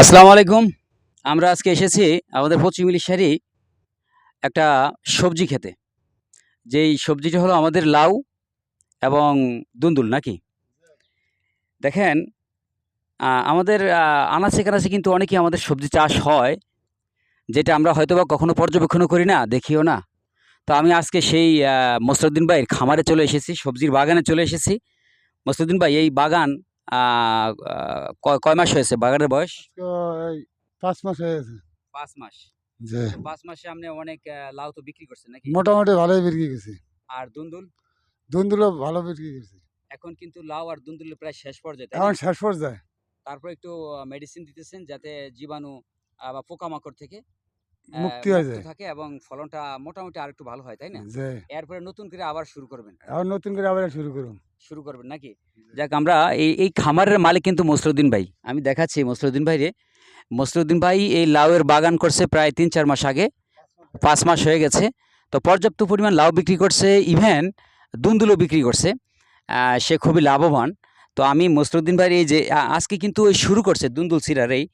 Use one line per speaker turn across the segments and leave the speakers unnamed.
আসসালামু আলাইকুম। আমরা আজকে এসেছি আমাদের পশ্চিমিলিশারি একটা সবজি খেতে। যেই সবজিটা হলো আমাদের লাউ এবং দুন্দুল, নাকি? দেখেন আমাদের আনাচে কানাচে কিন্তু অনেকই আমাদের সবজি চাষ হয়, যেটা আমরা হয়তো বা কখনো পর্যবেক্ষণও করি না, দেখিও না। তো আমি আজকে সেই মসরুদ্দিন ভাইয়ের খামারে চলে এসেছি, সবজির বাগানে চলে এসেছি। মসরুদ্দিন ভাই, এই বাগান কয়- কয় মাস হয়েছে বাগানের বয়স?
পাঁচ মাস হয়ে গেছে।
পাঁচ মাস। পাঁচ মাসে আপনি অনেক লাউ তো বিক্রি করছেন নাকি?
মোটামুটি ভালোই বিক্রি গেছে
আর দুন্দুল?
দুন্দুলো ভালো বিক্রি গেছে
এখন কিন্তু লাউ আর দুন্দুলের প্রায় শেষ পর্যায়ে
এখন? শেষ পর্যায়ে।
তারপর একটু মেডিসিন দিতেছেন যাতে জীবাণু বা পোকামাকড় থেকে
মুক্তি হয়ে যায়।
থাকে এবং ফলনটা মোটামুটি আর একটু ভালো হয় তাই না? এরপরে নতুন করে আবার শুরু করবেন।
এখন নতুন করে আবার শুরু করুন।
শুরু করবেন নাকি? যাক আমরা এই এই খামারের মালিক কিন্তু মসরুদ্দিন ভাই। আমি দেখাচ্ছি মসরুদ্দিন ভাই রে। মসরুদ্দিন ভাই এই লাউয়ের বাগান করছে প্রায় তিন চার মাস আগে। পাঁচ মাস হয়ে গেছে। তো পর্যাপ্ত পরিমাণ লাউ বিক্রি করছে ইভেন দুন্দুলও বিক্রি করছে। সে খুবই লাভবান। তো আমি মসরুদ্দিন ভাই এই যে আজকে কিন্তু ওই শুরু করছে দুন্দুল সিরার এই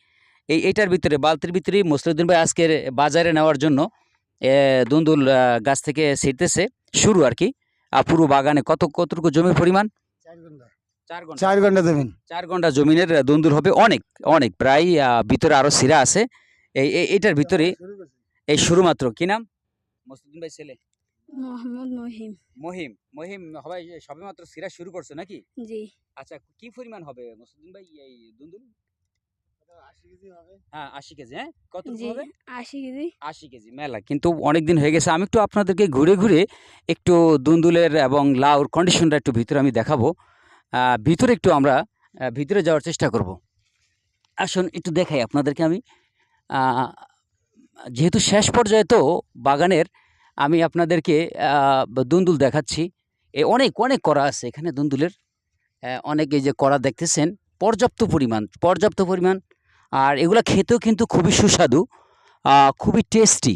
এই এইটার ভিতরে বালতির ভিতরে মসরুদ্দিন ভাই আজকের বাজারে নেওয়ার জন্য দুন্দুল গাছ থেকে ছিটতেছে। শুরু আর কি। আর পুরো বাগানে কত কতটুকু জমির পরিমাণ? চার ঘণ্টা।
চার ঘণ্টা। দেবেন
চার ঘণ্টা জমিনের দুন্দুল হবে অনেক অনেক। প্রায় ভিতরে আরও সিরা আছে। এই এই- এইটার ভিতরে এই শুরুমাত্র। কি নাম? মসরুদ্দিন ভাই ছেলে?
মোহাম্মদ মহিম।
মহিম। মহিম সবাই সবে মাত্র সিরা শুরু করছে নাকি?
জি।
আচ্ছা কি পরিমাণ হবে মসরুদ্দিন ভাই এই দুন্দুল? হ্যাঁ আশি কেজি হ্যাঁ? কত হবে
আশি কেজি।
আশি কেজি মেলা। কিন্তু অনেক দিন হয়ে গেছে আমি একটু আপনাদেরকে ঘুরে ঘুরে একটু দুন্দুলের এবং লাউর কন্ডিশনটা একটু ভিতরে আমি দেখাবো। ভিতরে একটু আমরা ভিতরে যাওয়ার চেষ্টা করব। আসুন একটু দেখাই আপনাদেরকে আমি। যেহেতু শেষ পর্যায়ে তো বাগানের আমি আপনাদেরকে আহ, দুন্দুল দেখাচ্ছি। এ অনেক অনেক করা আছে এখানে দুন্দুলের। অনেক এই যে করা দেখতেছেন পর্যাপ্ত পরিমাণ পর্যাপ্ত পরিমাণ আর এগুলো খেতেও কিন্তু খুবই সুস্বাদু খুবই টেস্টি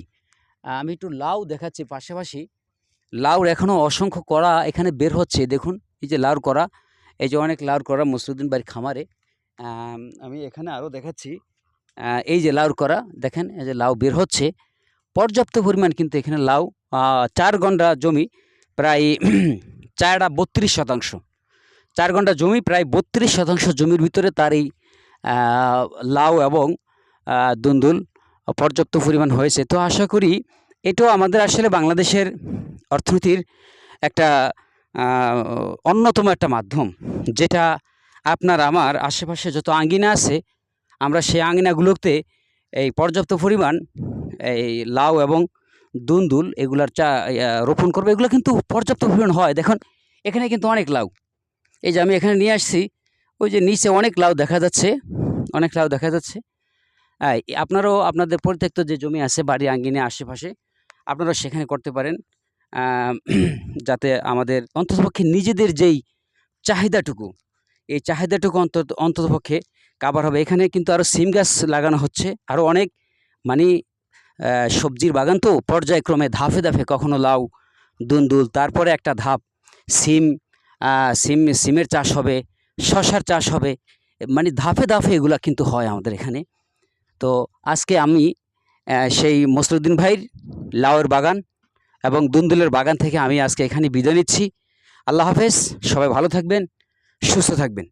আমি একটু লাউ দেখাচ্ছি পাশাপাশি। লাউর এখনও অসংখ্য করা এখানে বের হচ্ছে, দেখুন, এই যে লাউর করা এই যে অনেক লাউর করা মুসরুদ্দিন বাড়ির খামারে। আমি এখানে আরও দেখাচ্ছি এই যে লাউর করা দেখেন, এই যে লাউ বের হচ্ছে। পর্যাপ্ত পরিমাণ কিন্তু এখানে লাউ চার ঘণ্টা জমি প্রায় চারটা বত্রিশ শতাংশ। চার ঘণ্টা জমি প্রায় বত্রিশ শতাংশ জমির ভিতরে তার এই লাউ এবং দুন্দুল পর্যাপ্ত পরিমাণ হয়েছে। তো আশা করি এটাও আমাদের আসলে বাংলাদেশের অর্থনীতির একটা অন্যতম একটা মাধ্যম। যেটা আপনার আমার আশেপাশে যত আঙ্গিনা আছে, আমরা সেই আঙ্গিনাগুলোতে এই পর্যাপ্ত পরিমাণ এই লাউ এবং দুন্দুল এগুলার চা রোপণ করবে। এগুলো কিন্তু পর্যাপ্ত পরিমাণ হয়। দেখুন, এখানে কিন্তু অনেক লাউ। এই যে আমি এখানে নিয়ে আসছি ওই যে নিচে অনেক লাউ দেখা যাচ্ছে, অনেক লাউ দেখা যাচ্ছে। আপনারাও আপনাদের পরিত্যক্ত যে জমি আছে বাড়ি আঙ্গিনে আশেপাশে, আপনারা সেখানে করতে পারেন। যাতে আমাদের অন্ততপক্ষে নিজেদের যেই চাহিদাটুকু, এই চাহিদাটুকু অন্তত অন্ততপক্ষে কাবার হবে। এখানে কিন্তু আরও সিম গাছ লাগানো হচ্ছে আরও অনেক মানে সবজির বাগান তো পর্যায়ক্রমে ধাপে ধাপে কখনো লাউ দুন্দুল তারপরে একটা ধাপ, সিম সিম, সিমের চাষ হবে। শশার চাষ হবে। মানে ধাপে ধাপে এগুলা কিন্তু হয় আমাদের এখানে। তো আজকে আমি সেই মসরুদ্দিন ভাইয়ের লাউয়ের বাগান এবং দুন্দুলের বাগান থেকে আমি আজকে এখানে বিদায় নিচ্ছি। আল্লাহ হাফেজ, সবাই ভালো থাকবেন, সুস্থ থাকবেন।